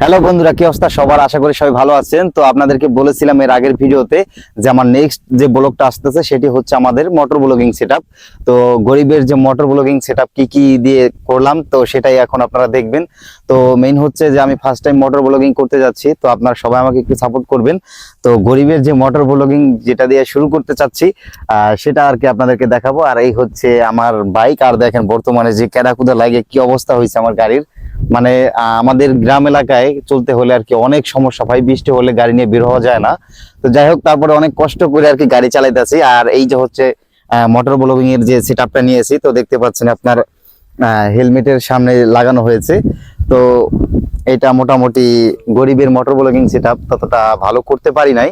Hello বন্ধুরা, কি অবস্থা? সবার আশা করি সবাই ভালো আছেন। তো আপনাদেরকে বলেছিলাম এর আগের ভিডিওতে যে আমার নেক্সট যে ব্লগটা আসতেছে, সেটি হচ্ছে আমাদের মোটর ব্লগিং সেটআপ তো গরিবের যে মোটর ব্লগিং সেটআপ কি কি দিয়ে করলাম, তো সেটাই এখন আপনারা দেখবেন। তো মেইন হচ্ছে যে আমি ফার্স্ট টাইম মোটর ব্লগিং করতে যাচ্ছি, তো আপনারা সবাই আমাকে একটু সাপোর্ট করবেন। তো গরিবের যে মোটর ব্লগিং যেটা দিয়ে শুরু করতে চাচ্ছি সেটা আর কি আপনাদেরকে দেখাবো। আর এই হচ্ছে আমার বাইক আর দেখেন বর্তমানে যে ক্যারাকুদা লাগে, কি অবস্থা হয়েছে আমার গাড়ির। মানে আমাদের গ্রাম এলাকায় চলতে হলে আর কি অনেক সমস্যা হয়, বৃষ্টি হলে গাড়ি নিয়ে বের হওয়া যায় না। তো যাই হোক, তারপরে অনেক কষ্ট করে আর কি গাড়ি চালাইতেছি। আর এই যে হচ্ছে মোটর ব্লগিং এর যে সেট আপটা নিয়েছি, তো দেখতে পাচ্ছেন আপনার হেলমেটের সামনে লাগানো হয়েছে। তো এটা মোটামুটি গরিবের মোটর ব্লগিং সেট ততটা ভালো করতে পারি নাই।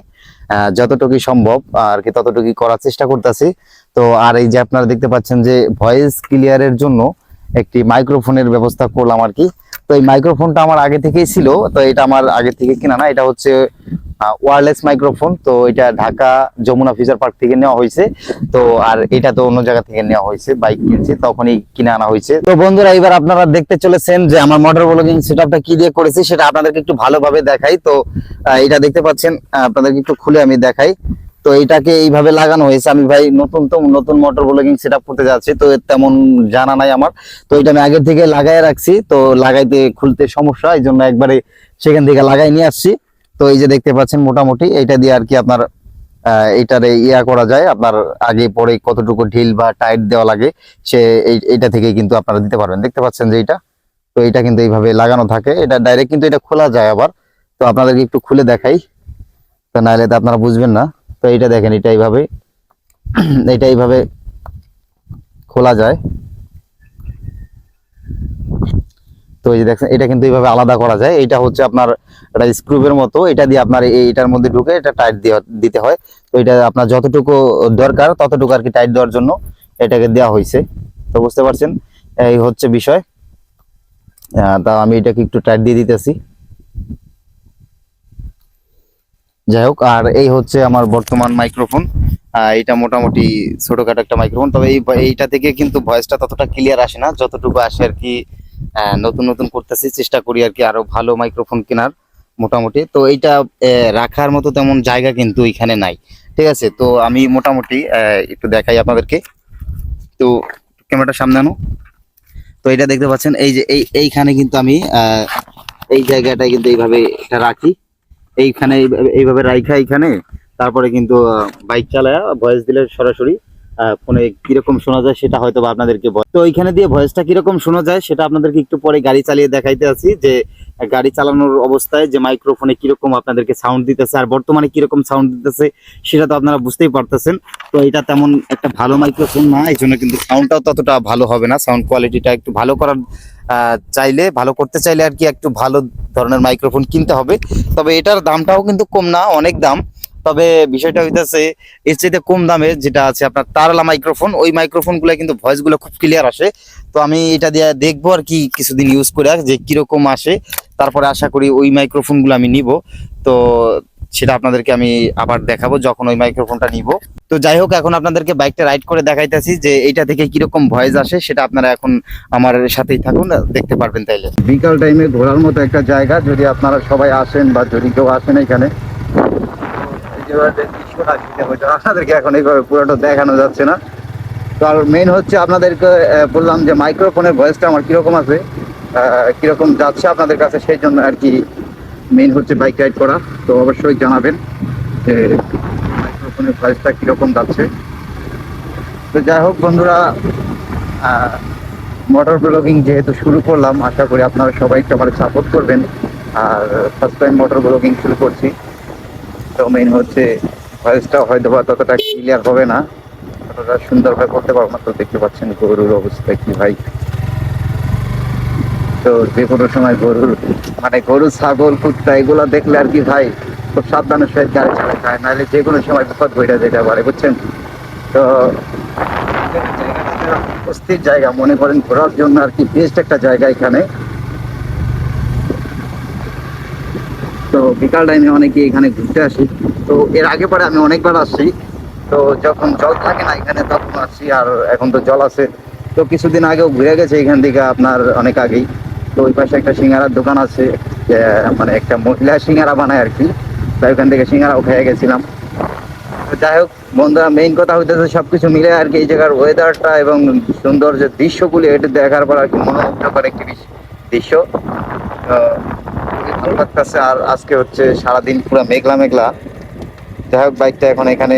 যতটুকুই সম্ভব, আর কি ততটুকুই করার চেষ্টা করতেছি। তো আর এই যে আপনারা দেখতে পাচ্ছেন যে ভয়েস ক্লিয়ারের জন্য একটি মাইক্রোফোনের ব্যবস্থা করলাম আর কি। তো এই মাইক্রোফোনটা আমার আগে থেকেই ছিল, তো এটা আমার আগে থেকে কিনা না, এটা হচ্ছে ওয়ারলেস মাইক্রোফোন তো এটা ঢাকা যমুনা ফিচার পার্ক থেকে নেওয়া হয়েছে। তো আর এটা তো অন্য জায়গা থেকে নেওয়া হয়েছে, বাইক কিনছি, তখনই কিনে আনা হয়েছে। তো বন্ধুরা, এবার আপনারা দেখতে চলেছেন যে আমার মোটর ব্লগিং সেটআপটা কি দিয়ে করেছি, সেটা আপনাদেরকে একটু ভালোভাবে দেখাই। তো এটা দেখতে পাচ্ছেন আপনাদেরকে একটু খুলে আমি দেখাই। তো এটাকে এইভাবে লাগানো হয়েছে। আমি ভাই নতুন তো নতুন মোটর ব্লগিং সেটআপ করতে যাচ্ছি তো তেমন জানা নাই আমার। তো এটা আমি আগের থেকে লাগাই রাখছি তো লাগাইতে খুলতে সমস্যা এই জন্য একবারে সেখান থেকে লাগাই নিয়ে আসছি। তো এই যে দেখতে পাচ্ছেন মোটামুটি এইটা দিয়ে আর কি আপনার আহ, এইটারে ইয়া করা যায়। আপনার আগে পরে কতটুকু ঢিল বা টাইট দেওয়া লাগে সে এই- এইটা থেকে কিন্তু আপনারা দিতে পারবেন। দেখতে পাচ্ছেন যে এইটা? তো এটা কিন্তু এইভাবে লাগানো থাকে। এটা ডাইরেক্ট কিন্তু এটা খোলা যায় আবার। তো আপনাদেরকে একটু খুলে দেখাই। তো নাহলে তো আপনারা বুঝবেন না। তো এইটা দেখেন, এটা এইভাবে এটা এইভাবে খোলা যায়। তো এই যে দেখছেন এটা কিন্তু এইভাবে আলাদা করা যায়। এটা হচ্ছে আপনার একটা স্ক্রুবের মতো, এটা দিয়ে আপনার এই- এইটার মধ্যে ঢুকে এটা টাইট দিতে হয়। তো এটা আপনার যতটুকু দরকার, ততটুকু আর কি টাইট দেওয়ার জন্য এটাকে দেওয়া হয়েছে। তো বুঝতে পারছেন? এই হচ্ছে বিষয়। তা আমি এটাকে একটু টাইট দিয়ে দিতেছি। যাই হোক আর এই হচ্ছে আমার বর্তমান মাইক্রোফোন এটা মোটামুটি ছোটখাটো একটা মাইক্রোফোন তবে এই এইটা থেকে কিন্তু ভয়েসটা ততটা ক্লিয়ার আসে না। যতটুকু আসে আর কি নতুন নতুন করতেছি, চেষ্টা করি আর কি আরও ভালো মাইক্রোফোন কেনার মোটামুটি। তো এইটা রাখার মতো তেমন জায়গা কিন্তু এখানে নাই। ঠিক আছে? তো আমি মোটামুটি একটু দেখাই আপনাদেরকে। তো ক্যামেরাটা সামনে আনো। তো এটা দেখতে পাচ্ছেন, এই যে এই, এইখানে কিন্তু আমি এই জায়গাটায় কিন্তু এইভাবে এটা রাখি। এইখানে এইভাবে- রাইখা এইখানে, তারপরে কিন্তু বাইক চালায় ভয়েস দিলে সরাসরি ফোনে কীরকম শোনা যায় সেটা হয়তো আপনাদেরকে তো ওইখানে দিয়ে ভয়েসটা কীরকম শোনা যায় সেটা আপনাদেরকে একটু পরে গাড়ি চালিয়ে দেখাইতে আছি যে, গাড়ি চালানোর অবস্থায় যে মাইক্রোফোনে কীরকম আপনাদেরকে সাউন্ড দিতেছে আর বর্তমানে কীরকম সাউন্ড দিতেছে সেটা তো আপনারা বুঝতেই পারতেছেন। তো এটা তেমন একটা ভালো মাইক্রোফোন না এই জন্য কিন্তু সাউন্ডটাও ততটা ভালো হবে না, সাউন্ড কোয়ালিটিটা একটু ভালো করার চাইলে, ভালো করতে চাইলে আর কি একটু ভালো ধরনের মাইক্রোফোন কিনতে হবে। তবে এটার দামটাও কিন্তু কম না, অনেক দাম। তবে বিষয়টা হইতেছে, এর চাইতে কম দামে যেটা আছে আপনার তারলা মাইক্রোফোন ওই মাইক্রোফোনগুলো কিন্তু ভয়েসগুলো খুব ক্লিয়ার আসে। তো আমি এটা দিয়ে দেখব আর কি কিছুদিন ইউজ করে, যে কীরকম আসে। তারপরে আশা করি ওই মাইক্রোফোনগুলো আমি নিব। তো সেটা আপনাদেরকে আমি আবার দেখাবো যখন ওই মাইক্রোফোনটা নিব। তো যাই হোক, এখন আপনাদেরকে বাইকটা রাইড করে দেখাইতেছি যে এইটা থেকে কীরকম ভয়েস আসে, সেটা আপনারা এখন আমার সাথেই থাকুন, দেখতে পারবেন তাইলে। বিকাল টাইমে ঘোরার মতো একটা জায়গা, যদি আপনারা সবাই আসেন বা যদি কেউ আসেন এখানে। আপনাদেরকে এখন এইভাবে পুরোটা দেখানো যাচ্ছে না। তো আর মেইন হচ্ছে আপনাদেরকে বললাম যে মাইক্রোফোনের ভয়েসটা আমার কীরকম আছে কীরকম যাচ্ছে আপনাদের কাছে সেই জন্য আর কি মেইন হচ্ছে বাইক রাইড করা, তো অবশ্যই জানাবেন যে মাইক্রোফোনের ভয়েসটা কীরকম যাচ্ছে। তো যাই হোক বন্ধুরা মোটর ব্লগিং যেহেতু শুরু করলাম, আশা করি আপনারা সবাই একটু সাপোর্ট করবেন। আর ফার্স্ট টাইম মোটর ব্লগিং শুরু করছি। তো মেইন হচ্ছে ভয়েসটা হয়তো বা ততটা ক্লিয়ার হবে না। ততটা সুন্দরভাবে করতে পারব না তো দেখতে পাচ্ছেন গরুর অবস্থা কি ভাই তো যে কোনো সময় গরুর মানে গরু, ছাগল, কুত্তা, এগুলো দেখলে আর কি ভাই, খুব সাবধানের সহিত গাড়ি চালাতে হয়, নাহলে যে কোনো সময় বিপদ ঘটে যেতে পারে, বুঝছেন? তো অস্থির জায়গা, মনে করেন ঘোরার জন্য আর কি বেস্ট একটা জায়গা এখানে। তো বিকাল টাইমে অনেকে এখানে ঘুরতে আসি। তো এর আগে পরে আমি অনেকবার আসছি। তো যখন জল থাকে না এখানে, তখন আসছি আর এখন তো জল আছে। তো কিছুদিন আগেও ঘুরে গেছে এখান থেকে আপনার অনেক আগেই। তো ওই পাশে একটা সিঙ্গারার দোকান আছে মানে একটা মহিলা সিঙ্গারা বানায় আর কি। তাই ওখান থেকে সিঙ্গারাও খেয়ে গেছিলাম। যাই হোক, বন্ধুরা মেইন কথা হইতেছে সবকিছু মিলে আর কি, এই জায়গার ওয়েদারটা এবং সুন্দর যে দৃশ্যগুলি এটা দেখার পর আর কি মনোমুগ্ধকর একটি দৃশ্য। ভালো লাগতেছে। আর আজকে হচ্ছে সারাদিন পুরো মেঘলা মেঘলা। যাই হোক বাইকটা এখন এখানে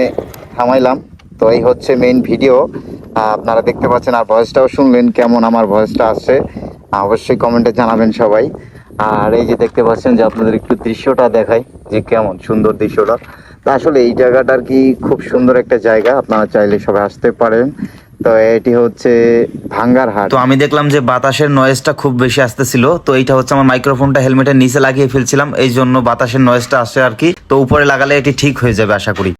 থামাইলাম। তো এই হচ্ছে মেইন ভিডিও আপনারা দেখতে পাচ্ছেন আর ভয়েসটাও শুনলেন, কেমন আমার ভয়েসটা আসছে অবশ্যই কমেন্টে জানাবেন সবাই। আর এই যে দেখতে পাচ্ছেন যে আপনাদের একটু দৃশ্যটা দেখাই যে কেমন সুন্দর দৃশ্যটা। তা আসলে এই জায়গাটা আর কি খুব সুন্দর একটা জায়গা, আপনারা চাইলে সবাই আসতে পারেন। তো এটি হচ্ছে ভাঙ্গার হাট তো আমি দেখলাম যে বাতাসের নয়েজটা খুব বেশি আসতেছিল, তো এইটা হচ্ছে আমার মাইক্রোফোনটা হেলমেটের নিচে লাগিয়ে ফেলছিলাম এই জন্য বাতাসের নয়েজটা আসে আর কি। তো উপরে লাগালে এটি ঠিক হয়ে যাবে, আশা করি।